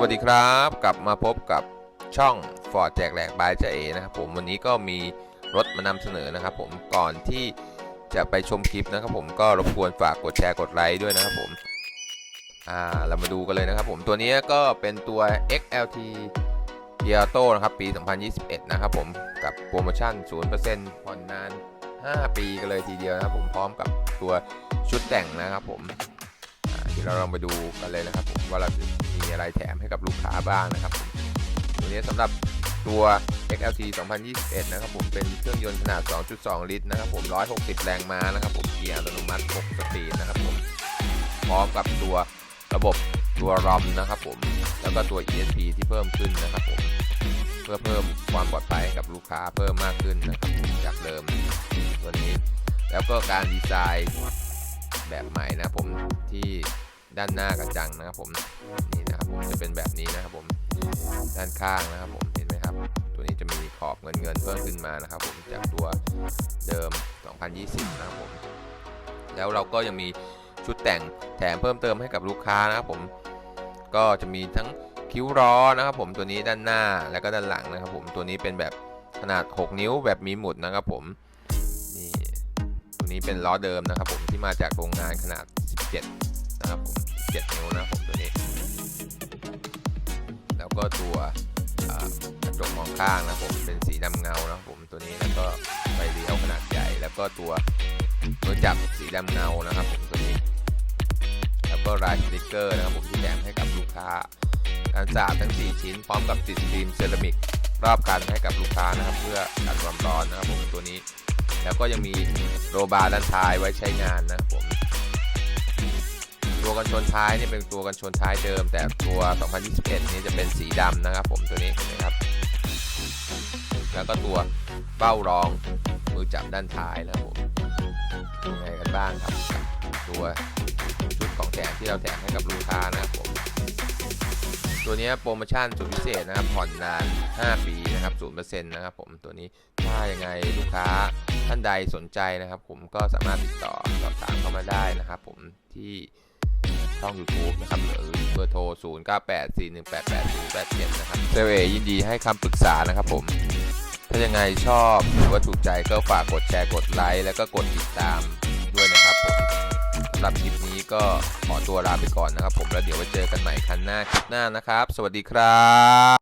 วัสดีครับ กลับมาพบกับช่อง Ford แจกแหลกบายเจาเอนะครับผมวันนี้ก็มีรถมานำเสนอนะครับ ผมก่อนที่จะไปชมคลิปนะครับ ผมก็รบกวนฝากกดแชร์กดไลค์ด้วยนะครับผมอ่าเรามาดูกันเลยนะครับ ผมตัวนี้ก็เป็นตัว XLT g i a t o นะครับปี 2021 นะครับผมกับโปรโมชั่น 0%ผ่อนนาน 5 ปีกันเลยทีเดียวนะครับ ผมพร้อมกับตัวชุดแต่งนะครับ ผมเดี๋ยวเราลองไปดูกันเลยนะครับ ผมว่าเราจะ มีอะไรแถมให้กับลูกค้าบ้างนะครับตัวนี้สำหรับตัว XLT 2021 นะครับผมเป็นเครื่องยนต์ขนาด 2.2 ลิตรนะครับผม 160 แรงม้านะครับผมเกียร์อัตโนมัติ 6 สปีดนะครับผมพร้อมกับตัวระบบตัวรอมนะครับผมแล้วก็ตัว ESP ที่เพิ่มขึ้นนะครับผมเพื่อเพิ่มความปลอดภัยให้กับลูกค้าเพิ่มมากขึ้นนะครับผมจากเดิมตัวนี้ แล้วก็การดีไซน์แบบใหม่นะผมที่ด้านหน้ากระจังนะครับผมนี่นะ จะเป็นแบบนี้นะครับผมด้านข้างนะครับผมเห็นไหมครับ ตัวนี้จะมีขอบเงินเงินๆเพิ่มขึ้นมานะครับผมจากตัวเดิม 2020 นะครับผมแล้วเราก็ยังมีชุดแต่งแถมเพิ่มเติมให้กับลูกค้านะครับผมก็จะมีทั้งคิ้วล้อนะครับผมตัวนี้ด้านหน้าแล้วก็ด้านหลังนะครับผมตัวนี้เป็นแบบขนาด 6 นิ้วแบบมีหมุดนะครับผมนี่ตัวนี้เป็นล้อเดิมนะครับผมที่มาจากโรงงานขนาด 17 นะครับผม17นิ้วนะครับผมตัวนี้ ก็ตัวกระจกมองข้างนะผมเป็นสีดำเงานะผมตัวนี้แล้วก็ไฟเลี้ยวขนาดใหญ่ แล้วก็ตัวมือจับสีดำเงานะครับผมตัวนี้ แล้วก็ลายสติกเกอร์นะครับผมที่แถมให้กับลูกค้า การสาบทั้ง 4 ชิ้น พร้อมกับติดฟิล์มเซรามิกรอบคันให้กับลูกค้านะครับ เพื่อกันความร้อนนะครับผมตัวนี้ แล้วก็ยังมีโรบาร์ด้านท้ายไว้ใช้งานนะครับผม ตัวกันชนท้ายนี่เป็นตัวกันชนท้ายเดิม แต่ตัว 2021 นี้จะเป็นสีดำนะครับ ผมตัวนี้นไหมครับ แล้วก็ตัวเบ้ารองมือจับด้านท้ายนะครับผมยังไงกันบ้างครับกับ ตัวชุดของแถมที่เราแถมให้กับลูกค้านะครับผมตัวนี้โปรโมชั่นสุดพิเศษนะครับผ่อนนาน 5 ปีนะครับ0%นะครับผมตัวนี้ถ้ายังไงลูกค้าท่านใดสนใจนะครับ ผมก็สามารถติดต่อสอบถามเข้ามาได้นะครับ ผมที่ ช่อง YouTube นะครับหรือเบอร์โทร 0 9 8 4 1 8 8 0 8 7 นะครับเซลเอยินดีให้คำปรึกษานะครับผม ถ้ายังไงชอบหรือว่าถูกใจก็ฝากกดแชร์กดไลค์แล้วก็กดติดตามด้วยนะครับผมสำหรับคลิปนี้ก็ขอตัวลาไปก่อนนะครับผมแล้วเดี๋ยวไว้เจอกันใหม่ครั้งหน้าคลิปหน้านะครับ สวัสดีครับ